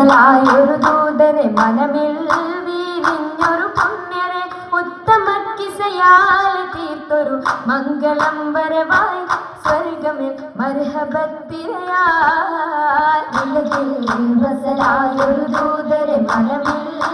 ബസലായൊരു ദൂതനെ മനമിൽ വീരിഞ്ഞൊരു പുണ്യരെ ഉത്തമ കിസയാൽ തീർത്തൊരു മംഗളം വരവായി സ്വർഗമിൽ മർഹബത്തിരയാൽ ദൂതനെ മനമിൽ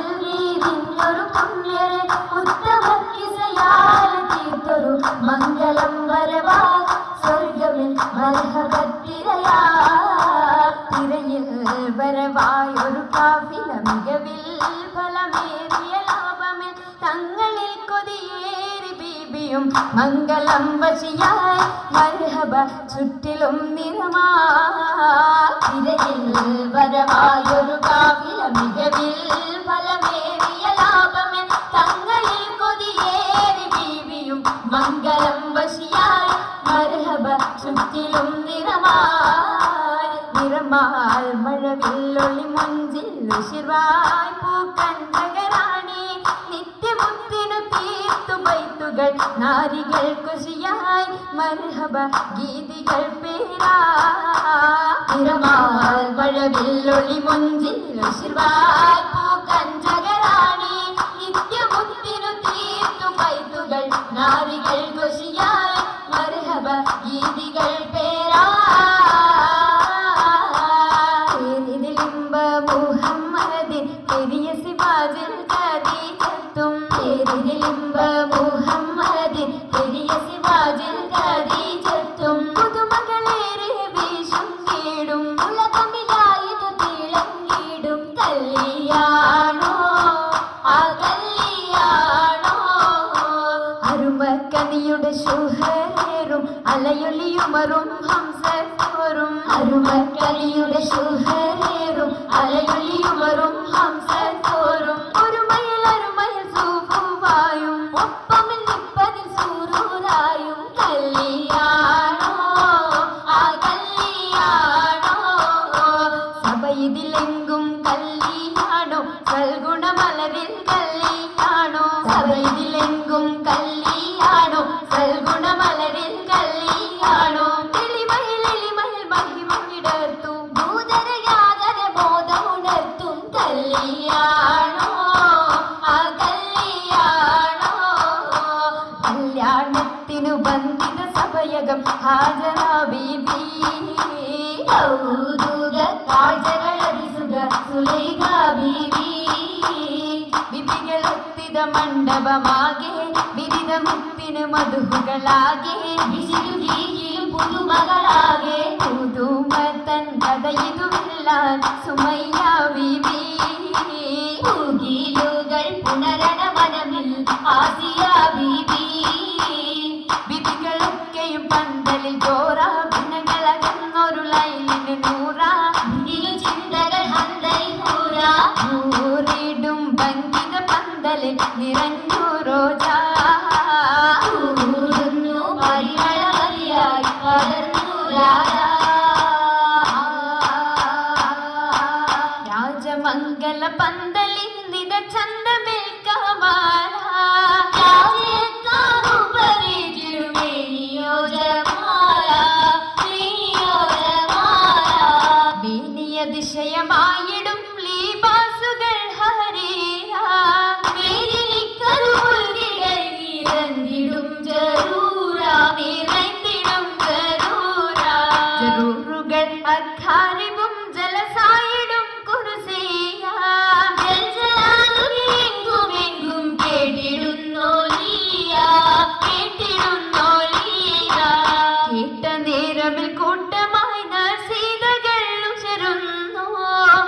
ബീബിയും മംഗളം വശിയായി മർഹബ ചുറ്റിലും നിറമാരയിൽ വരവായൊരു കാവില മികവിൽ ഫലമേറിയ ലാഭമേ. തങ്ങളിൽ കൊതിയേറി ബീവിയും മംഗളം വശിയായി മർഹബ ചുറ്റിലും നിറമായി. നിറമാൽ മഴവില്ലൊളി മുഞ്ചിൽ ഉശിർവായി പൂക്കൻ നഗരാണി ബൈത്തുകൾ നാരികൾ കുശിയായി മർഹബ ഗീതികൾ പേരാ നിറമാൽ മഴവില്ലൊളി മുഞ്ചിൽ ഉശിർവായി പൂക്കൻ ജഗരാണി ശുഹരേറും അലയൊലിയുമറും ഹംസത്തോറും അരുമക്കനിയുടെ ശുഹരേറും. അലയൊലിയുമറും ഹംസത്തോറും ഒരു മയിൽ അരുമയിൽ സൂഫുവായും ഒപ്പമിൽ നിപ്പതിൽ സൂറൂരായും. കല്യാണോ ಬಂದಿದ ಸಭೆಯಗ ಹಾಜರ ಬೀಬಿ ಹೌದುಗ ಕಾಜರಳರಿಸುಗ ಸುಲೇಗ ಬೀಬಿ ಬಿಬಿಗಳತ್ತಿದ ಮಂಡಪ ಮಾಗೆ ಬಿರಿದ ಮುತ್ತಿನ ಮಧುಗಳಾಗೆ ಬಿಸಿಲು ಹೀಗಿಲು ಪುದು ಮಗಳಾಗೆ ಕೂದು ಮತನ್ ಕದಯಿದು ಇಲ್ಲ ಸುಮಯ್ಯ ಬೀಬಿ ಹೂಗಿಲುಗಳ ಪುನರನ പന്തലിൽ നിറഞ്ഞു റോജ ഊരുന്നു പരിമളമതിയായി പടർന്നു രാജമംഗല പന്തലിൽ നിത ചന്തമേൽക്കമാല അതിശയമായിടും അഖാരിബും ജലസായിടും കുർസിയാ എങ്കുമെങ്കും കേട്ടിടുന്നോ ലീയാ കേട്ടിടുന്നോ ലീയാ കേട്ട നേരമിൽ കൂട്ടമായി നർസീതകൾ ഉചരുന്നു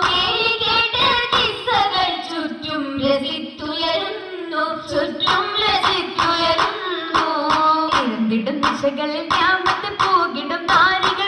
കേട്ട കിസ്സകൾ ചുറ്റും രസിത്തുയരുന്നു. ചുറ്റും രസിത്തുയരുന്നു. ഇരുന്നിടും ദിശകളിൽ ഞാമത്ത് പോകിടും നാരികൾ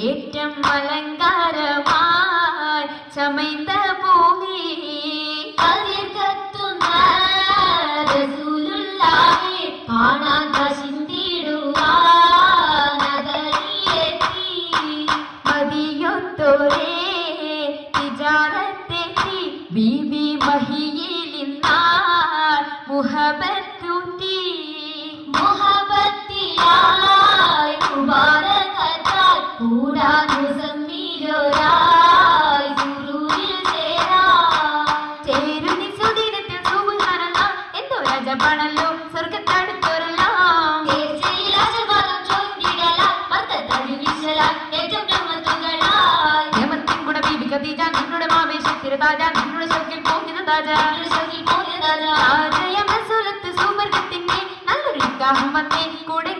ഏറ്റം അലങ്കാരമായി ചമൈത്ത പോകി മഹിയിലിന്നാൾ താജ നിങ്ങളുടെ ശൗക്കിൽ പോകുന്ന താജ കൃഷി പോയതാരാ താജയം റസൂലത്ത് സുവർഗത്തിന്റെ നല്ലൊരു കാഹുമത്തെ കൂടെ